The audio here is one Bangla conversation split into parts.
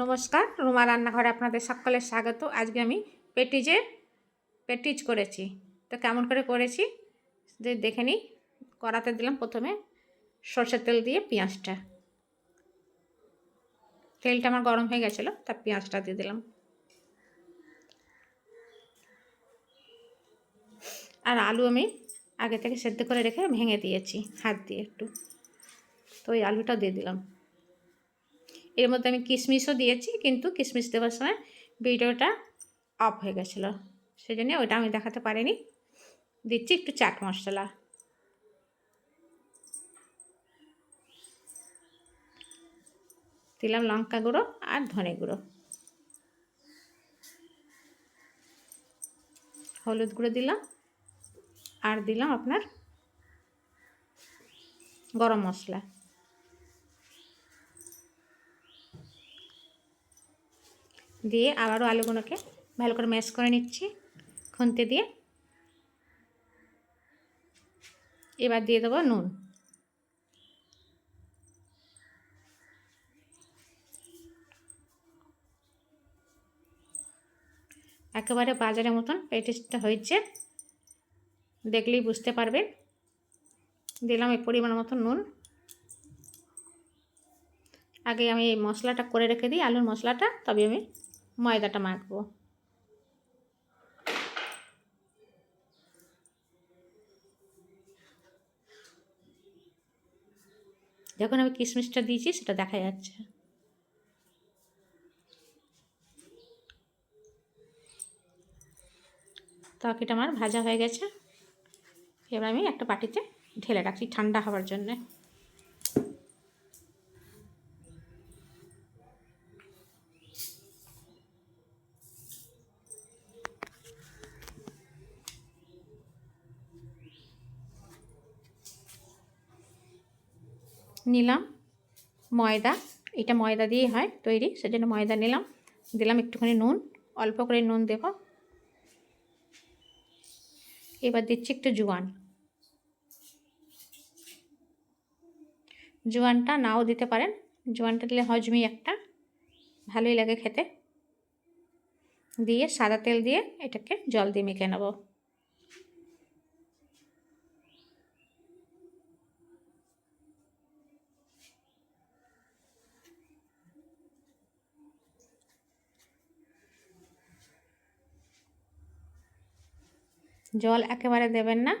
নমস্কার, রুমা রান্নাঘরে আপনাদের সকলের স্বাগত। আজকে আমি পেটিজে, পেটিজ করেছি। তো কেমন করে করেছি? যে দেখে নিই, কড়াতে দিলাম প্রথমে সর্ষের তেল দিয়ে পেঁয়াজটা। তেলটা আমার গরম হয়ে গেছিল, তা পেঁয়াজটা দিয়ে দিলাম। আর আলু আমি আগে থেকে সেদ্ধ করে রেখে ভেঙে দিয়েছি, হাত দিয়ে একটু। তো ওই আলুটা দিয়ে দিলাম। এর মধ্যে আমি কিশমিশও দিয়েছি, কিন্তু কিশমিশ দেওয়ার সময় ভিডিওটা অফ হয়ে গেছিল। সেই জন্য ওইটা আমি দেখাতে পারিনি। দিচ্ছি একটু চাট মশলা। দিলাম লঙ্কা গুঁড়ো আর ধনে গুঁড়ো। হলুদ গুঁড়ো দিলাম আর দিলাম আপনার গরম মশলা। দিয়ে আবারও আলুগুলোকে ভালো করে ম্যাশ করে নিচ্ছি খুন্তি দিয়ে। এবার দিয়ে দেবো নুন। একেবারে বাজারের মতন পেটিসটা হয়েছে, দেখলেই বুঝতে পারবে দিলাম এই পরিমাণ মতন নুন। আগে আমি এই মশলাটা করে রেখে দিই, আলুর মশলাটা, তবে আমি ময়দাটা মাখবো। যখন আমি কিশমিশটা দিয়েছি, সেটা দেখা যাচ্ছে। তরকারিটা আমার ভাজা হয়ে গেছে। এবার আমি একটা বাটিতে ঢেলে রাখছি ঠান্ডা হওয়ার জন্যে। নিলাম ময়দা, এটা ময়দা দিয়েই হয় তৈরি, সেজন্য ময়দা নিলাম, দিলাম একটুখানি নুন, অল্প করে নুন দেব। এবার দিচ্ছি একটু জোয়ান। জোয়ানটা নাও দিতে পারেন, জোয়ানটা দিলে হজমি একটা, ভালোই লাগে খেতে। দিয়ে সাদা তেল দিয়ে এটাকে জল দিয়ে মেখে নেব। জল একেবারে দেবেন না,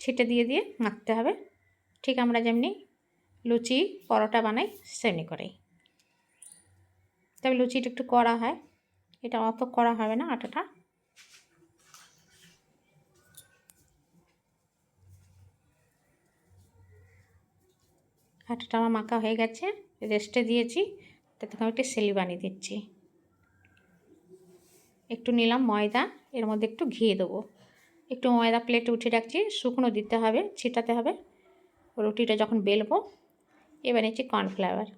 ছিটে দিয়ে দিয়ে মাখতে হবে। ঠিক আমরা যেমনি লুচি, পরোটা বানাই, সেমনি করেই। তবে লুচিটা একটু কড়া হয়। এটা অত করা হবে না আটাটা। আটাটা আমার মাখা হয়ে গেছে, রেস্টে দিয়েছি, তাতে আমি একটু সেলি বানিয়ে দিচ্ছি। একটু নিলাম ময়দা, এর মধ্যে একটু ঘি দেবো। একটু ময়দা প্লেটে উঠে রাখছি, শুকনো দিতে হবে, ছিটাতে হবে। রুটিটা যখন বেলবো, এবার নিচ্ছি কর্নফ্লাওয়ার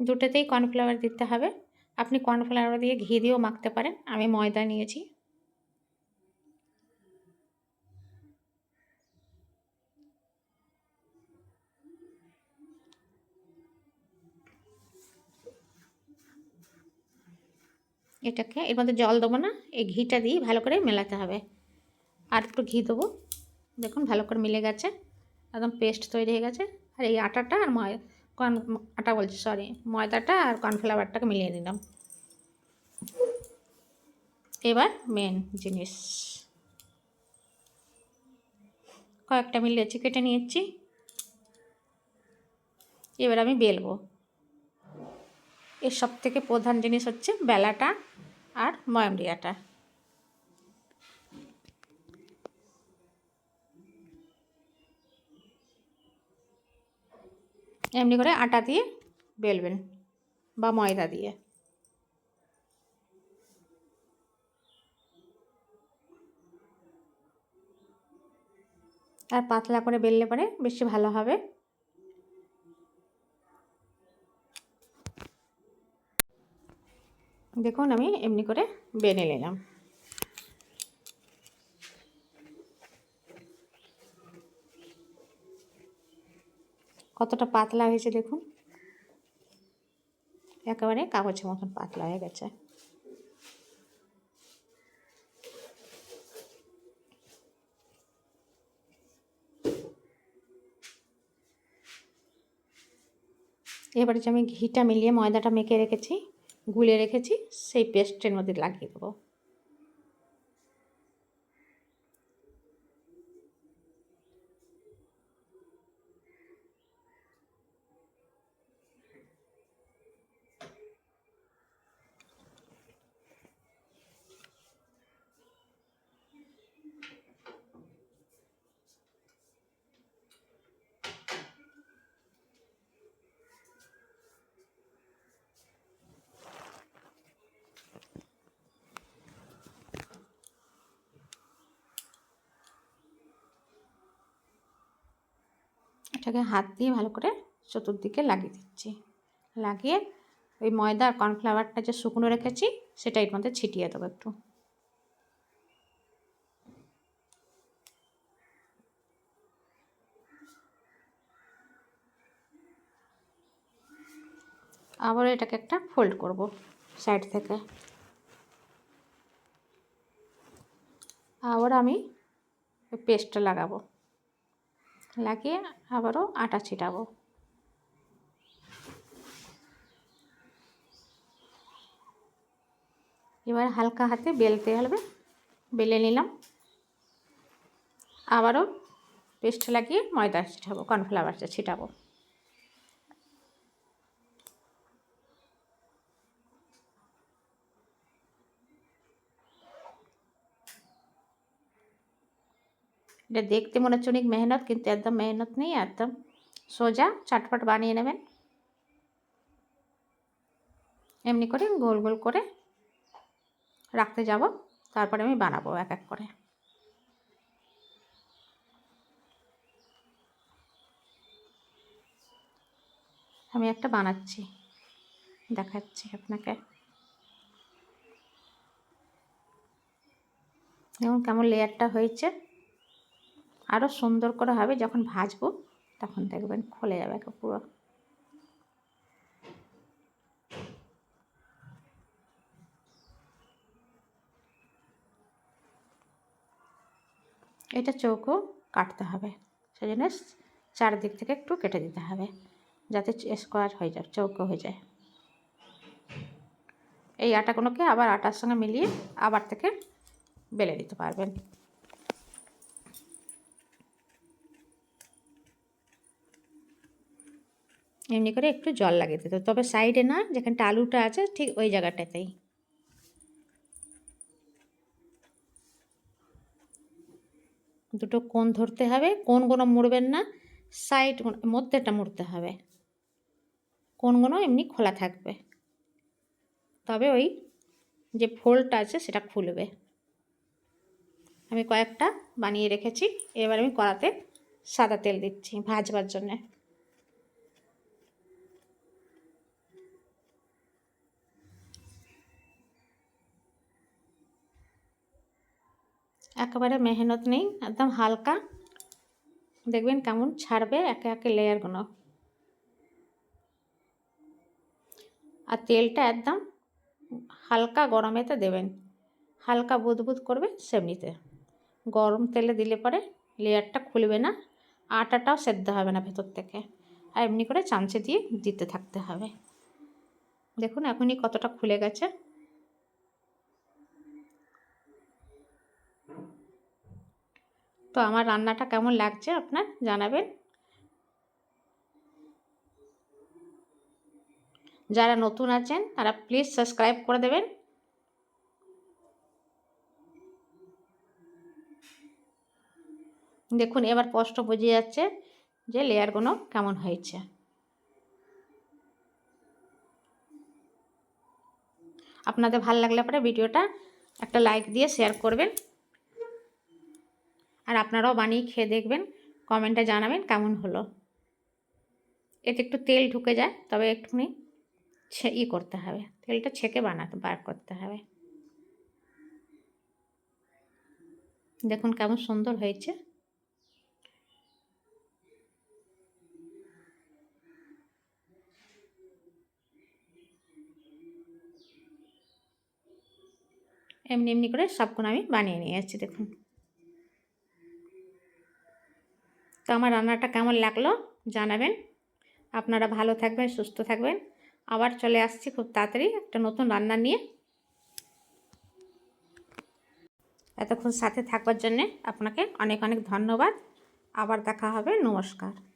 দুটোতেই কর্নফ্লাওয়ার দিতে হবে। আপনি কর্নফ্লাওয়ার দিয়ে ঘি দিয়েও মাখতে পারেন, আমি ময়দা নিয়েছি। এটাকে, এর মধ্যে জল দেবো না, এই ঘিটা দিয়ে ভালো করে মেলাতে হবে। আর একটু ঘি দেবো। দেখুন, ভালো করে মিলে গেছে, একদম পেস্ট তৈরি হয়ে গেছে। আর এই আটাটা আর ময়, কর্ন, আটা বলছি সরি ময়দাটা আর কর্নফ্লাওয়ারটাকে মিলিয়ে দিলাম। এবার মেন জিনিস। কয়েকটা মিলিয়েছি কেটে নিয়েছি। এবার আমি বেলবো। এর সব থেকে প্রধান জিনিস হচ্ছে বেলাটা আর ময়াম দিয়াটা এমনি করে আটা দিয়ে বেলবেন বা ময়দা দিয়ে। আর পাতলা করে বেললে পরে বেশি ভালো হবে। দেখুন, আমি এমনি করে বেনে নিলাম। কতটা পাতলা হয়েছে দেখুন। একেবারে কাগজের মতন পাতলা হয়ে গেছে। এবারে যে আমি ঘিটা মিলিয়ে ময়দাটা মেখে রেখেছি গুলে রেখেছি সেই পেস্টের মধ্যে লাগিয়ে দেবো। এটাকে হাত দিয়ে ভালো করে চতুর্দিকে লাগিয়ে দিচ্ছি। লাগিয়ে ওই ময়দা আর কর্নফ্লাওয়ারটা যে শুকনো রেখেছি, সেটা এর মধ্যে ছিটিয়ে দেবো একটু। আবার এটাকে একটা ফোল্ড করব সাইড থেকে। আবার আমি পেস্টটা লাগাবো। লাগিয়ে আবারও আটা ছিটাবো। এবার হালকা হাতে বেলতে হবে, বেলে নিলাম। আবারও পেস্ট লাগিয়ে ময়দা ছিটাবো, কর্নফ্লাওয়ারটা ছিটাবো। এটা দেখতে মনে হচ্ছে অনেক মেহনত, কিন্তু একদম মেহনত নেই, একদম সোজা চাটপাট বানিয়ে নেবেন। এমনি করে গোল গোল করে রাখতে যাব, তারপরে আমি বানাবো এক এক করে। আমি একটা বানাচ্ছি, দেখাচ্ছি আপনাকে। যেমন কেমন লেয়ারটা হয়েছে। আরও সুন্দর করে হবে, যখন ভাজবো তখন দেখবেন খুলে যাবে পুরো। এটা চৌকো কাটতে হবে সেই জন্য চারদিক থেকে একটু কেটে দিতে হবে, যাতে স্কোয়ার হয়ে যায়, চৌকো হয়ে যায়। এই আটাগুলোকে আবার আটার সঙ্গে মিলিয়ে আবার থেকে বেলে দিতে পারবেন। এমনি করে একটু জল লাগিয়ে দিতে তবে সাইডে না, যেখানটা আলুটা আছে, ঠিক ওই জায়গাটাতেই। দুটো কোন ধরতে হবে কোনগুলো মুড়বেন না, সাইড মধ্যেটা মুড়তে হবে। কোনগুলো এমনি খোলা থাকবে। তবে ওই যে ফোলটা আছে, সেটা খুলবে। আমি কয়েকটা বানিয়ে রেখেছি, এবার আমি কড়াতে সাদা তেল দিচ্ছি ভাজবার জন্যে। একেবারে মেহনত নেই, একদম হালকা। দেখবেন কেমন ছাড়বে একে একে লেয়ারগুলো আর তেলটা একদম হালকা গরমেতে দেবেন। হালকা বুদবুদ করবে সেমনিতে। গরম তেলে দিলে পরে লেয়ারটা খুলবে না, আটাটাও সেদ্ধ হবে না ভেতর থেকে। আর এমনি করে চামচে দিয়ে দিতে থাকতে হবে। দেখুন এখনই কতটা খুলে গেছে। তো আমার রান্নাটা কেমন লাগছে আপনার জানাবেন? যারা নতুন আছেন, তারা প্লিজ সাবস্ক্রাইব করে দেবেন। দেখুন, এবার স্পষ্ট বোঝা যাচ্ছে যে লেয়ারগুলো কেমন হয়েছে। আপনাদের ভালো লাগলে পরে ভিডিওটা একটা লাইক দিয়ে শেয়ার করবেন। আর আপনারাও বানিয়ে খেয়ে দেখবেন, কমেন্টে জানাবেন কেমন হলো। এতে একটু তেল ঢুকে যায়, তবে একটুখানি ই করতে হবে, তেলটা ছেঁকে বানাতে, বার করতে হবে। দেখুন কেমন সুন্দর হয়েছে। এমনি এমনি করে সবকোন আমি বানিয়ে নিয়ে যাচ্ছি দেখুন। তো আমার রান্নাটা কেমন লাগল জানাবেন। আপনারা ভালো থাকবেন, সুস্থ থাকবেন। আবার চলে আসছি খুব তাড়াতাড়ি একটা নতুন রান্না নিয়ে। এতক্ষণ সাথে থাকবার জন্যে আপনাকে অনেক অনেক ধন্যবাদ। আবার দেখা হবে, নমস্কার।